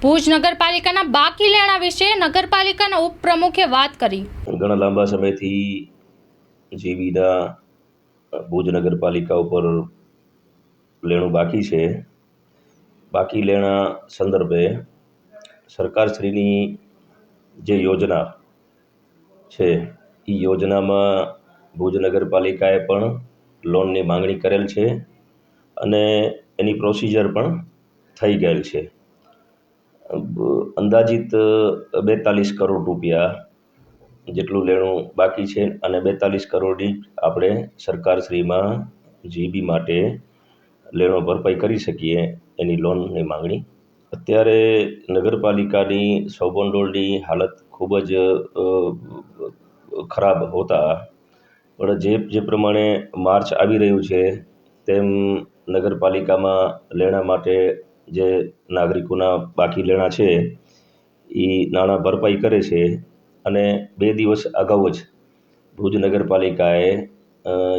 ભુજ નગરપાલિકાના બાકી લેણા વિશે નગરપાલિકાના ઉપપ્રમુખે વાત કરી. ઘણા લાંબા સમયથી જેવીના ભુજ નગરપાલિકા ઉપર લેણું બાકી છે. બાકી લેણા સંદર્ભે સરકારશ્રીની જે યોજના છે, એ યોજનામાં ભુજ નગરપાલિકાએ પણ લોનની માંગણી કરેલ છે અને એની પ્રોસિજર પણ થઈ ગયેલ છે. અંદાજિત બેતાલીસ કરોડ રૂપિયા જેટલું લેણું બાકી છે અને બેતાલીસ કરોડની આપણે સરકારશ્રીમાં જીબી માટે લેણો ભરપાઈ કરી શકીએ એની લોનની માંગણી. અત્યારે નગરપાલિકાની સૌભંડોળની હાલત ખૂબ જ ખરાબ હોતા, પણ જે જે પ્રમાણે માર્ચ આવી રહ્યું છે તેમ નગરપાલિકામાં લેણા માટે જે નાગરિકોના બાકી લેણા છે એ નાણાં ભરપાઈ કરે છે અને બે દિવસ અગાઉ જ ભુજ નગરપાલિકાએ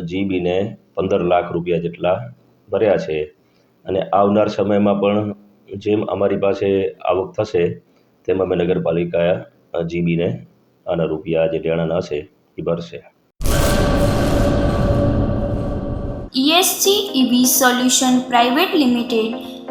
જીબીને પંદર લાખ રૂપિયા જેટલા ભર્યા છે. અને આવનાર સમયમાં પણ જેમ અમારી પાસે આવક થશે, તેમ અમે નગરપાલિકા જીબીને આના રૂપિયા જે લેણાના હશે એ ભરશે. ESG EV solution private limited